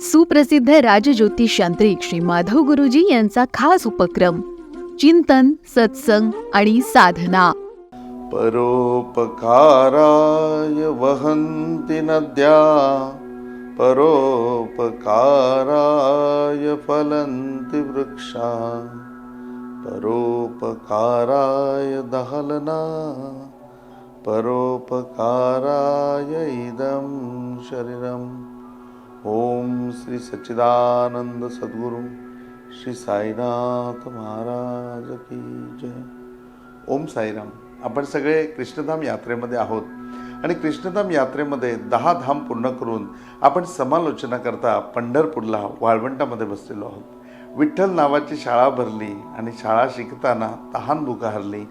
सुप्रसिद्ध राजज्योतिष यांत्रिक श्री माधव गुरुजी यांचा खास उपक्रम चिंतन सत्संग आणि साधना. परोपकाराय वहन्ति नद्या परोपकाराय फलन्ति वृक्षा परोपकाराय दहलना परोपकाराय इदं शरीरम्। ओम श्री सच्चिदानंद सद्गुरू श्री साईनाथ महाराज की जय. ओम साईराम. आपण सगळे कृष्णधाम यात्रेमध्ये आहोत. आणि कृष्णधाम यात्रेमध्ये दहा धाम पूर्ण करून आपण समालोचना करता पंढरपूरला वाळवंटामध्ये बसलेलो आहोत. विठ्ठल नावाची शाळा भरली आणि शाळा शिकताना तहान भुका हरली.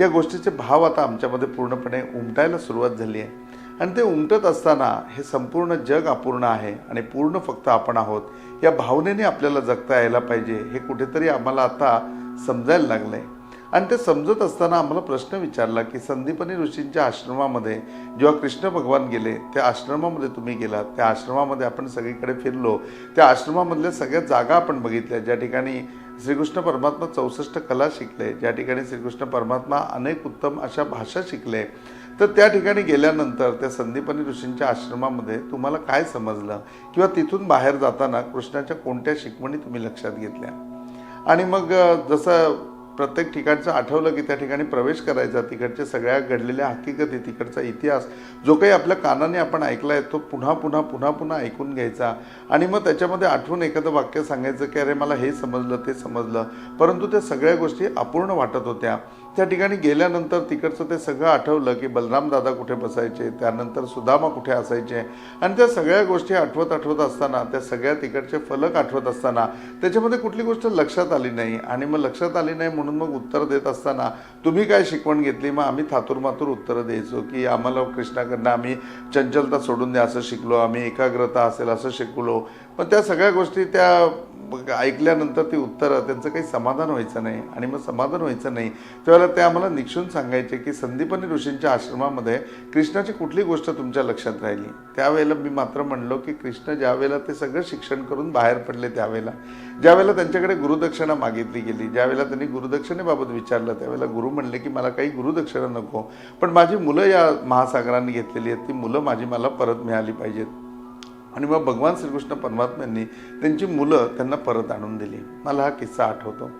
या गोष्टीचे भाव आता आमच्यामध्ये पूर्णपणे उमटायला सुरुवात झाली आहे. आणि ते उमटत असताना हे संपूर्ण जग अपूर्ण आहे आणि पूर्ण फक्त आपण आहोत. या भावनेने आपल्याला जगता यायला पाहिजे हे कुठेतरी आम्हाला आता समजायला लागलंय. आणि ते समजत असताना आम्हाला प्रश्न विचारला की संदीपनी ऋषींच्या आश्रमामध्ये जेव्हा कृष्ण भगवान गेले त्या आश्रमामध्ये तुम्ही गेलात. त्या आश्रमामध्ये आपण सगळीकडे फिरलो. त्या आश्रमामधल्या सगळ्या जागा आपण बघितल्या. ज्या ठिकाणी श्रीकृष्ण परमात्मा चौसष्ट कला शिकले ज्या ठिकाणी श्रीकृष्ण परमात्मा अनेक उत्तम अशा भाषा शिकले तर त्या ठिकाणी गेल्यानंतर त्या संदीपनी ऋषींच्या आश्रमामध्ये तुम्हाला काय समजलं? किंवा तिथून बाहेर जाताना कृष्णाच्या कोणत्या शिकवणी तुम्ही लक्षात घेतल्या? आणि मग जसं प्रत्येक ठिकाणचं आठवलं की त्या ठिकाणी प्रवेश करायचा तिकडच्या सगळ्या घडलेल्या हकीकती तिकडचा इतिहास जो काही आपल्या कानाने आपण ऐकला आहे तो पुन्हा पुन्हा पुन्हा पुन्हा ऐकून घ्यायचा. आणि मग त्याच्यामध्ये आठवून एखादं वाक्य सांगायचं की अरे मला हे समजलं ते समजलं. परंतु त्या सगळ्या गोष्टी अपूर्ण वाटत होत्या. त्या ठिकाणी गेल्यानंतर तिकडचं ते सगळं आठवलं की बलराम दादा कुठे बसायचे त्यानंतर सुदामा कुठे असायचे. आणि त्या सगळ्या गोष्टी आठवत आठवत असताना त्या सगळ्या तिकडचे फलक आठवत असताना त्याच्यामध्ये कुठली गोष्ट लक्षात आली नाही. आणि मग लक्षात आली नाही म्हणून मग उत्तर देत असताना तुम्ही काय शिकवण घेतली? मग आम्ही थातूर मातूर उत्तरं द्यायचो की आम्हाला कृष्णाकडनं आम्ही चंचलता सोडून द्या असं शिकलो. आम्ही एकाग्रता असेल असं शिकलो. पण त्या सगळ्या गोष्टी त्या मग ऐकल्यानंतर ती उत्तरं त्यांचं काही समाधान व्हायचं नाही. आणि मग समाधान व्हायचं नाही. त्यावेळेला ते आम्हाला निक्षून सांगायचे की संदीपनी ऋषींच्या आश्रमामध्ये कृष्णाची कुठली गोष्ट तुमच्या लक्षात राहिली? त्यावेळेला मी मात्र म्हणलो की कृष्ण ज्यावेळेला ते सगळं शिक्षण करून बाहेर पडले त्यावेळेला ज्यावेळेला त्यांच्याकडे गुरुदक्षिणा मागितली गेली ज्यावेळेला त्यांनी गुरुदक्षिणेबाबत विचारलं त्यावेळेला गुरु म्हणले की मला काही गुरुदक्षिणा नको पण माझी मुलं या महासागरांनी घेतलेली आहेत. ती मुलं माझी मला परत मिळाली पाहिजेत. आणि मग भगवान श्रीकृष्ण परमात्म्यांनी त्यांची मुलं त्यांना परत आणून दिली. मला हा किस्सा आठवतो.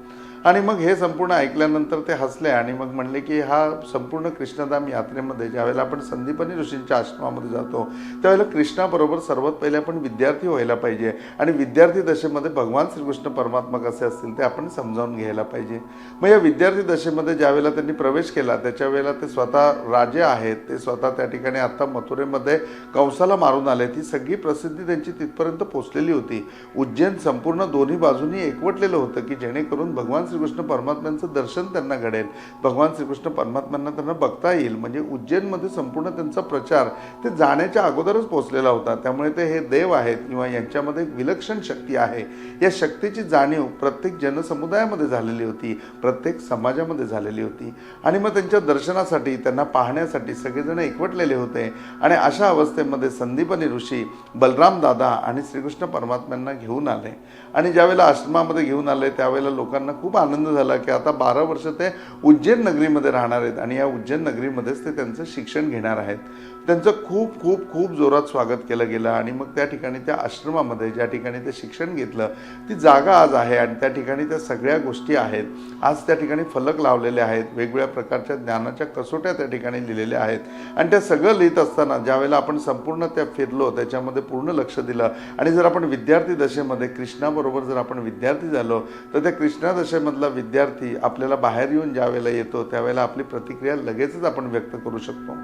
आणि मग हे संपूर्ण ऐकल्यानंतर ते हसले आणि मग म्हणले की हा संपूर्ण कृष्णधाम यात्रेमध्ये ज्यावेळेला आपण संदीपनी ऋषींच्या आश्रमामध्ये जातो त्यावेळेला कृष्णाबरोबर सर्वात पहिले आपण विद्यार्थी व्हायला पाहिजे. आणि विद्यार्थी दशेमध्ये भगवान श्रीकृष्ण परमात्मा कसे असतील ते आपण समजावून घ्यायला पाहिजे. मग या विद्यार्थी दशेमध्ये ज्यावेळेला त्यांनी प्रवेश केला त्याच्या वेळेला ते स्वतः राजे आहेत ते स्वतः त्या ठिकाणी आता मथुरेमध्ये कंसाला मारून आले. ती सगळी प्रसिद्धी त्यांची तिथपर्यंत पोचलेली होती. उज्जैन संपूर्ण दोन्ही बाजूनी एकवटलेलं होतं की जेणेकरून भगवान श्रीकृष्ण परमात्म्यांचं दर्शन त्यांना घडेल. भगवान श्रीकृष्ण परमात्म्यांना त्यांना बघता येईल. म्हणजे उज्जैनमध्ये संपूर्ण त्यांचा प्रचार ते जाण्याच्या अगोदरच पोचलेला होता. त्यामुळे ते हे देव आहेत किंवा यांच्यामध्ये एक विलक्षण शक्ती आहे. या शक्तीची जाणीव प्रत्येक जनसमुदायामध्ये झालेली होती. प्रत्येक समाजामध्ये झालेली होती. आणि मग त्यांच्या दर्शनासाठी त्यांना पाहण्यासाठी सगळेजण एकवटलेले होते. आणि अशा अवस्थेमध्ये संदीपनी ऋषी बलराम दादा आणि श्रीकृष्ण परमात्म्यांना घेऊन आले. आणि ज्यावेळेला आश्रमामध्ये घेऊन आले त्यावेळेला लोकांना खूप आनंद झाला की आता बारा वर्ष ते उज्जैन नगरीमध्ये राहणार आहेत आणि या उज्जैन नगरीमध्येच ते त्यांचं शिक्षण घेणार आहेत. त्यांचं खूप खूप खूप जोरात स्वागत केलं गेलं आणि मग त्या ठिकाणी त्या आश्रमामध्ये ज्या ठिकाणी ते शिक्षण घेतलं ती जागा आज आहे आणि त्या ठिकाणी त्या सगळ्या गोष्टी आहेत. आज त्या ठिकाणी फलक लावलेले आहेत वेगवेगळ्या प्रकारच्या ज्ञानाच्या कसोट्या त्या ठिकाणी लिहिलेल्या आहेत. आणि त्या सगळं लिहित असताना ज्यावेळेला आपण संपूर्ण त्या फिरलो त्याच्यामध्ये पूर्ण लक्ष दिलं आणि जर आपण विद्यार्थी दशेमध्ये कृष्णाबरोबर जर आपण विद्यार्थी झालो तर त्या कृष्णा दशेमधला विद्यार्थी आपल्याला बाहेर येऊन ज्यावेळेला येतो त्यावेळेला आपली प्रतिक्रिया लगेचच आपण व्यक्त करू शकतो.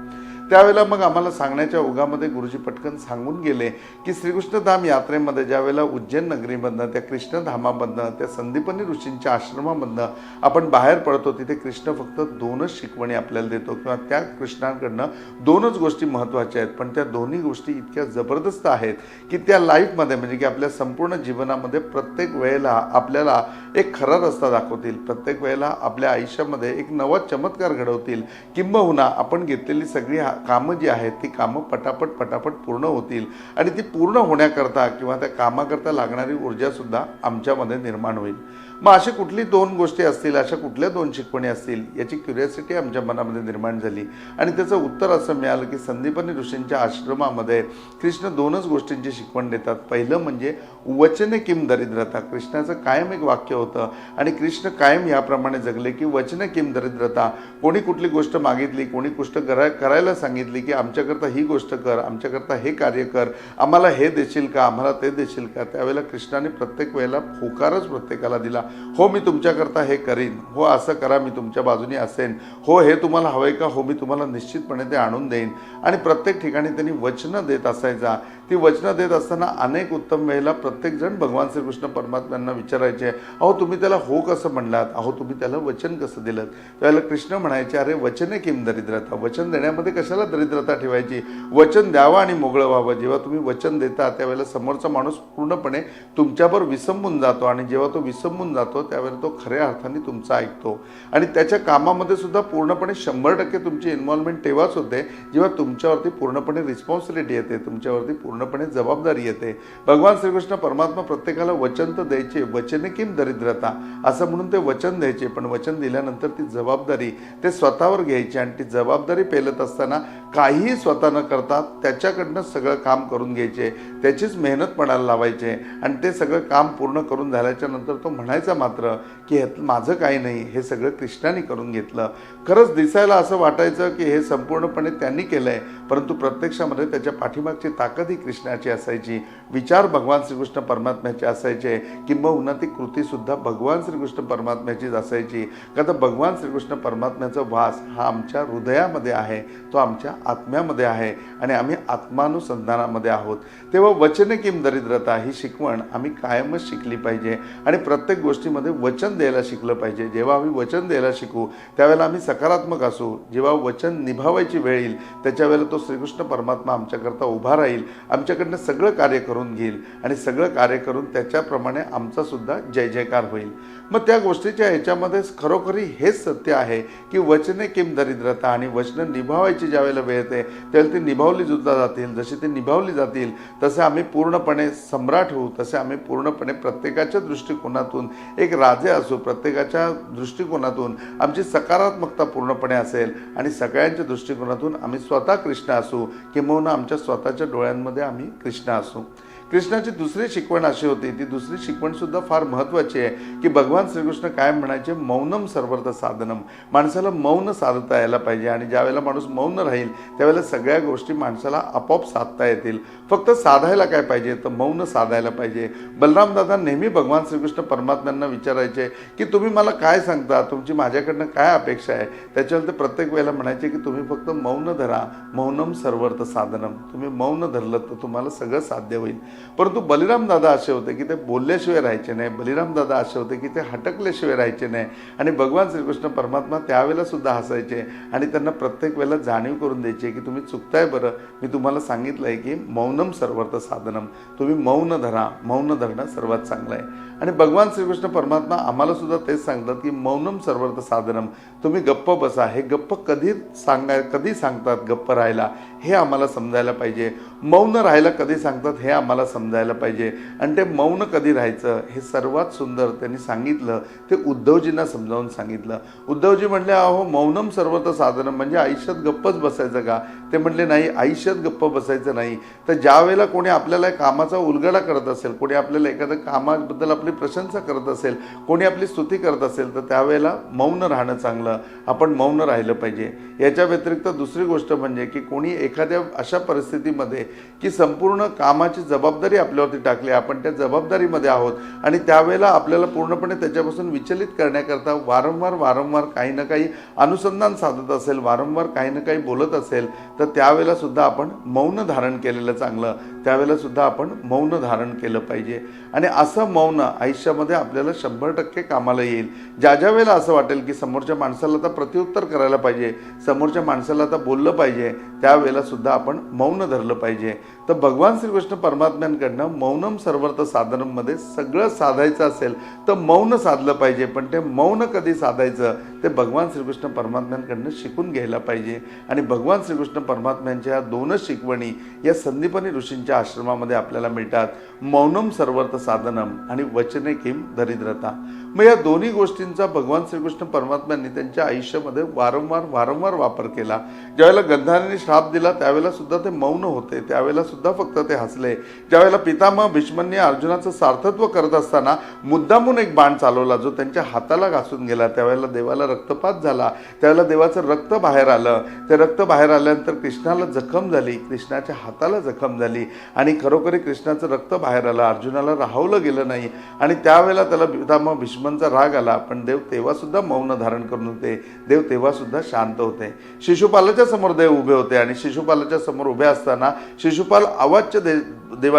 त्यावेळेला मग आम्हाला सांगण्याच्या ओघामध्ये गुरुजी पटकन सांगून गेले की श्रीकृष्णधाम यात्रेमध्ये ज्यावेळेला उज्जैन नगरीमधनं त्या कृष्णधामामधनं त्या संदीपनी ऋषींच्या आश्रमामधनं आपण बाहेर पडतो तिथे कृष्ण फक्त दोनच शिकवणी आपल्याला देतो किंवा त्या कृष्णांकडनं दोनच गोष्टी महत्त्वाच्या आहेत. पण त्या दोन्ही गोष्टी इतक्या जबरदस्त आहेत की त्या लाईफमध्ये म्हणजे की आपल्या संपूर्ण जीवनामध्ये प्रत्येक वेळेला आपल्याला एक खरा रस्ता दाखवतील. प्रत्येक वेळेला आपल्या आयुष्यामध्ये एक नवा चमत्कार घडवतील. किंबहुना आपण घेतलेली सगळी कामं जी आहेत ती कामं पटापट पटापट पूर्ण होतील. आणि ती पूर्ण होण्याकरता किंवा त्या कामाकरता लागणारी ऊर्जासुद्धा आमच्यामध्ये निर्माण होईल. मग अशी कुठली दोन गोष्टी असतील अशा कुठल्या दोन शिकवणी असतील याची क्युरियासिटी आमच्या मनामध्ये निर्माण झाली. आणि त्याचं उत्तर असं मिळालं की संदीपनी ऋषींच्या आश्रमामध्ये कृष्ण दोनच गोष्टींची शिकवण देतात. पहिलं म्हणजे वचने किम दरिद्रता. कृष्णाचं कायम एक वाक्य होतं आणि कृष्ण कायम याप्रमाणे जगले की वचने किम दरिद्रता. कोणी कुठली गोष्ट मागितली कोणी गोष्ट करा करायला सांगितली की आमच्याकरता ही गोष्ट कर आमच्याकरता हे कार्य कर आम्हाला हे देशील का आम्हाला ते देशील का? त्यावेळेला कृष्णाने प्रत्येक वेळेला होकारच प्रत्येकाला दिला. हो मी तुमच्याकरता हे करीन. हो असं करा मी तुमच्या बाजूने असेन. हो हे तुम्हाला हवंय का? हो मी तुम्हाला निश्चितपणे ते आणून देईन. आणि प्रत्येक ठिकाणी त्यांनी वचनं देत असायचा. ती वचनं देत असताना अनेक उत्तम वेळेला प्रत्येकजण भगवान श्रीकृष्ण परमात्म्यांना विचारायचे अहो तुम्ही त्याला हो कसं म्हणलात? अहो तुम्ही त्याला वचन कसं दिलं त्यावेळेला कृष्ण म्हणायचे अरे वचने किम दरिद्रता? वचन देण्यामध्ये कशाला दरिद्रता ठेवायची? वचन द्यावं आणि मोगळं व्हावं. जेव्हा तुम्ही वचन देता त्यावेळेला समोरचा माणूस पूर्णपणे तुमच्यावर विसंबून जातो आणि जेव्हा तो विसंबून जातो त्यावेळेला तो खऱ्या अर्थाने तुमचा ऐकतो. आणि त्याच्या कामामध्ये सुद्धा पूर्णपणे शंभर टक्के तुमची इन्व्हॉल्वमेंट तेव्हाच होते जेव्हा तुमच्यावरती पूर्णपणे रिस्पॉन्सिबिलिटी येते तुमच्यावरती पूर्ण पूर्णपणे जबाबदारी येते. भगवान श्रीकृष्ण परमात्मा प्रत्येकाला वचन तर द्यायचे वचने किम दरिद्रता? असं म्हणून ते वचन द्यायचे पण वचन दिल्यानंतर ती जबाबदारी ते स्वतःवर घ्यायची आणि ती जबाबदारी पेलत असताना काहीही स्वतः न करता त्याच्याकडनं सगळं काम करून घ्यायचे. त्याचीच मेहनत पणाला लावायचे आणि ते सगळं काम पूर्ण करून झाल्याच्यानंतर तो म्हणायचा मात्र की ह्यात माझं काही नाही हे सगळं कृष्णाने करून घेतलं. खरंच दिसायला असं वाटायचं की हे संपूर्णपणे त्यांनी केलं आहे परंतु प्रत्यक्षामध्ये त्याच्या पाठीमागची ताकद ही कृष्णाची असायची. विचार भगवान श्रीकृष्ण परमात्म्याचे असायचे. किंबहुना ती कृतीसुद्धा भगवान श्रीकृष्ण परमात्म्याचीच असायची. का तर भगवान श्रीकृष्ण परमात्म्याचा वास हा आमच्या हृदयामध्ये आहे. तो आमच्या आत्म्यामध्ये आहे. आणि आम्ही आत्मानुसंधानामध्ये आहोत. तेव्हा वचने किम दरिद्रता ही शिकवण आम्ही कायमच शिकली पाहिजे. आणि प्रत्येक गोष्टीमध्ये वचन द्यायला शिकलं पाहिजे. जेव्हा आम्ही वचन द्यायला शिकू त्यावेळेला आम्ही सकारात्मक असू. जेव्हा वचन निभावायची वेळ येईल त्याच्यावेळेला तो श्रीकृष्ण परमात्मा आमच्याकरता उभा राहील. आमच्याकडनं सगळं कार्य करून घेईल आणि सगळं कार्य करून त्याच्याप्रमाणे आमचासुद्धा जय जयकार होईल. मग त्या गोष्टीच्या ह्याच्यामध्ये खरोखरी हेच सत्य आहे की वचने किम दरिद्रता आणि वचनं निभावायची ज्यावेळेला वेळ येते त्यावेळेला ती निभावली सुद्धा जातील. जशी ती निभावली जातील तसे आम्ही पूर्णपणे सम्राट होऊ तसे आम्ही पूर्णपणे प्रत्येकाच्या दृष्टिकोनातून एक राजे असू प्रत्येकाच्या दृष्टिकोनातून आमची सकारात्मकता पूर्णपणे असेल आणि सगळ्यांच्या दृष्टिकोनातून आम्ही स्वतः कृष्ण असू किंबहुना आमच्या स्वतःच्या डोळ्यांमध्ये आम्ही कृष्ण असू कृष्णाची दुसरी शिकवण अशी होती ती दुसरी शिकवण सुद्धा फार महत्त्वाची आहे की भगवान श्रीकृष्ण काय म्हणायचे? मौनम सर्वर्थ साधनम. माणसाला मौन साधता यायला पाहिजे आणि ज्यावेळेला माणूस मौन राहील त्यावेळेला सगळ्या गोष्टी माणसाला आपोआप साधता येतील. फक्त साधायला काय पाहिजे? तर मौन साधायला पाहिजे. बलरामदादा नेहमी भगवान श्रीकृष्ण परमात्म्यांना विचारायचे की तुम्ही मला काय सांगता? तुमची माझ्याकडनं काय अपेक्षा आहे? त्याच्यावर ते प्रत्येक वेळेला म्हणायचे की तुम्ही फक्त मौन धरा. मौनम सर्वर्थ साधनम. तुम्ही मौन धरलं तर तुम्हाला सगळं साध्य होईल. परंतु बलिराम दादा असे होते की ते बोलल्याशिवाय राहायचे नाही बलिराम दादा असे होते की ते हटकल्याशिवाय राहायचे नाही आणि भगवान श्रीकृष्ण परमात्मा त्यावेळेला सुद्धा हसायचे आणि त्यांना प्रत्येक वेळेला जाणीव करून द्यायची की तुम्ही चुकताय बरं. मी तुम्हाला सांगितलं आहे की मौनम सर्वर्थ साधनम. तुम्ही मौन धरा मौन धरणं सर्वात चांगलं आहे. आणि भगवान श्रीकृष्ण परमात्मा आम्हाला सुद्धा तेच सांगतात की मौनम सर्वर्थ साधनम. तुम्ही गप्प बसा. हे गप्प कधी सांगाय कधी सांगतात गप्प राहायला? हे आम्हाला समजायला पाहिजे. मौन राहायला कधी सांगतात? हे आम्हाला समजायला पाहिजे. आणि ते मौन कधी राहायचं हे सर्वात सुंदर त्यांनी सांगितलं ते उद्धवजींना समजावून सांगितलं. उद्धवजी म्हणले अहो मौनम सर्वत साधनम म्हणजे आयुष्यात गप्पच बसायचं का? ते म्हणले नाही आयुष्यात गप्प बसायचं नाही. तर ज्या वेळेला कोणी आपल्याला कामाचा उलगडा करत असेल कोणी आपल्याला एखाद्या कामाबद्दल आपली प्रशंसा करत असेल कोणी आपली स्तुती करत असेल तर त्यावेळेला मौन राहणं चांगलं. आपण मौन राहिलं पाहिजे. याच्या व्यतिरिक्त दुसरी गोष्ट म्हणजे की कोणी एखाद्या अशा परिस्थितीमध्ये की संपूर्ण कामाची जबाबदारी जबाबदारी आपल्यावरती टाकली आपण त्या जबाबदारीमध्ये आहोत. आणि त्यावेळेला आपल्याला पूर्णपणे त्याच्यापासून विचलित करण्याकरता वारंवार वारंवार काही ना काही अनुसंधान साधत असेल वारंवार काही ना काही बोलत असेल तर त्यावेळेला सुद्धा आपण मौन धारण केलेलं चांगलं. त्यावेळेला सुद्धा आपण मौन धारण केलं पाहिजे. आणि असं मौन आयुष्यामध्ये आपल्याला शंभर टक्के कामाला येईल. ज्या ज्या वेळेला असं वाटेल की समोरच्या माणसाला आता प्रत्युत्तर करायला पाहिजे समोरच्या माणसाला आता बोललं पाहिजे त्यावेळेला सुद्धा आपण मौन धरलं पाहिजे. तर भगवान श्रीकृष्ण परमात्मा परमात्म्यांकडनं मौनम सर्वर्थ साधनमध्ये सगळं साधायचं असेल तर मौन साधलं पाहिजे पण ते मौन कधी साधायचं ते भगवान श्रीकृष्ण परमात्म्यांकडनं शिकून घ्यायला पाहिजे. आणि भगवान श्रीकृष्ण परमात्म्यांच्या या दोनच शिकवणी या संदीपनी ऋषींच्या आश्रमामध्ये आपल्याला मिळतात. मौनम सर्वर्थ साधनम आणि वचने किम दरिद्रता. मग या दोन्ही गोष्टींचा भगवान श्रीकृष्ण परमात्म्यांनी त्यांच्या आयुष्यामध्ये वारंवार वारंवार वापर केला. ज्यावेळेला गंधाराने श्राप दिला त्यावेळेला सुद्धा ते मौन होते. त्यावेळेला सुद्धा फक्त ते हसले. त्यावेळेला पितामह भीष्मांनी अर्जुनाचं सार्थत्व करत असताना मुद्दामून एक बाण चालवला जो त्यांच्या हाताला घासून गेला. त्यावेळेला देवाला रक्तपात झाला. त्यावेळेला देवाचं रक्त बाहेर आलं. ते रक्त बाहेर आल्यानंतर कृष्णाला जखम झाली. कृष्णाच्या हाताला जखम झाली आणि खरोखरी कृष्णाचं रक्त बाहेर आलं. अर्जुनाला राहवलं गेलं नाही. आणि त्यावेळेला त्याला पितामह भीष्मांचा राग आला. पण देव तेव्हा सुद्धा मौन धारण करून होते. देव तेव्हा सुद्धा शांत होते. शिशुपालाच्या समोर देव उभे होते आणि शिशुपालाच्या समोर उभे असताना शिशुपाल अवाच्य दे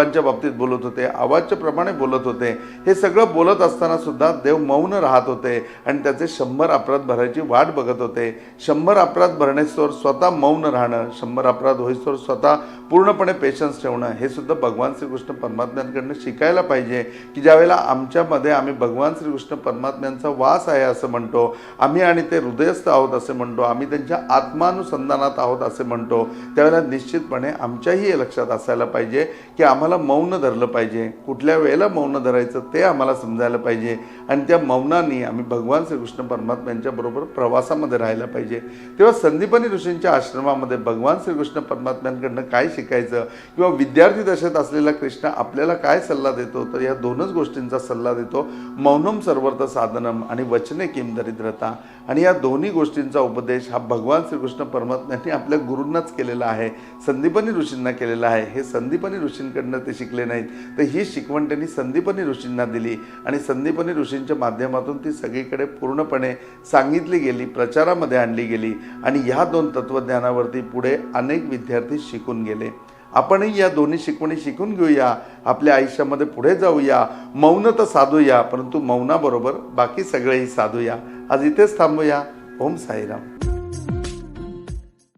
देवांच्या बाबतीत बोलत होते आवाजच्या प्रमाणे बोलत होते. हे सगळं बोलत असताना सुद्धा देव मौन राहत होते आणि त्याचे शंभर अपराध भरायची वाट बघत होते. शंभर अपराध भरण्यासोर स्वतः मौन राहणं शंभर अपराध होईस्तोवर स्वतः पूर्णपणे पेशन्स ठेवणं हे सुद्धा भगवान श्रीकृष्ण परमात्म्यांकडनं शिकायला पाहिजे की ज्यावेळेला आमच्यामध्ये आम्ही भगवान श्रीकृष्ण परमात्म्यांचा वास आहे असं म्हणतो आम्ही आणि ते हृदयस्थ आहोत असे म्हणतो आम्ही त्यांच्या आत्मानुसंधानात आहोत असे म्हणतो त्यावेळेला निश्चितपणे आमच्याही लक्षात असायला पाहिजे की आम्हाला मौन धरलं पाहिजे. कुठल्या वेळेला मौन धरायचं ते आम्हाला समजायला पाहिजे. आणि त्या मौनाने आम्ही भगवान श्रीकृष्ण परमात्म्यांच्या बरोबर प्रवासामध्ये राहायला पाहिजे. तेव्हा संदीपनी ऋषींच्या आश्रमामध्ये भगवान श्रीकृष्ण परमात्म्यांकडनं काय शिकायचं? किंवा विद्यार्थी दशेत असलेला कृष्ण आपल्याला काय सल्ला देतो? तर या दोनच गोष्टींचा सल्ला देतो. मौनम सर्वर्थ साधनम आणि वचने किम दरिद्रता. आणि या दोन्ही गोष्टींचा उपदेश हा भगवान श्रीकृष्ण परमात्म्यांनी आपल्या गुरूंनाच केलेला आहे. संदीपनी ऋषींना केलेला आहे. हे संदीपनी ऋषींकडनं ते शिकले नाहीत. तर ही शिकवण त्यांनी संदीपनी ऋषींना दिली. आणि संदीपनी ऋषींच्या माध्यमातून ती सगळीकडे पूर्णपणे सांगितली गेली प्रचारामध्ये आणली गेली आणि ह्या दोन तत्वज्ञानावरती पुढे अनेक विद्यार्थी शिकून गेले. आपणही या दोन्ही शिकवणी शिकून घेऊया आपल्या आयुष्यामध्ये पुढे जाऊया मौन तर साधूया परंतु मौनाबरोबर बाकी सगळेही साधूया. आज इथेच थांबूया. ओम साईराम.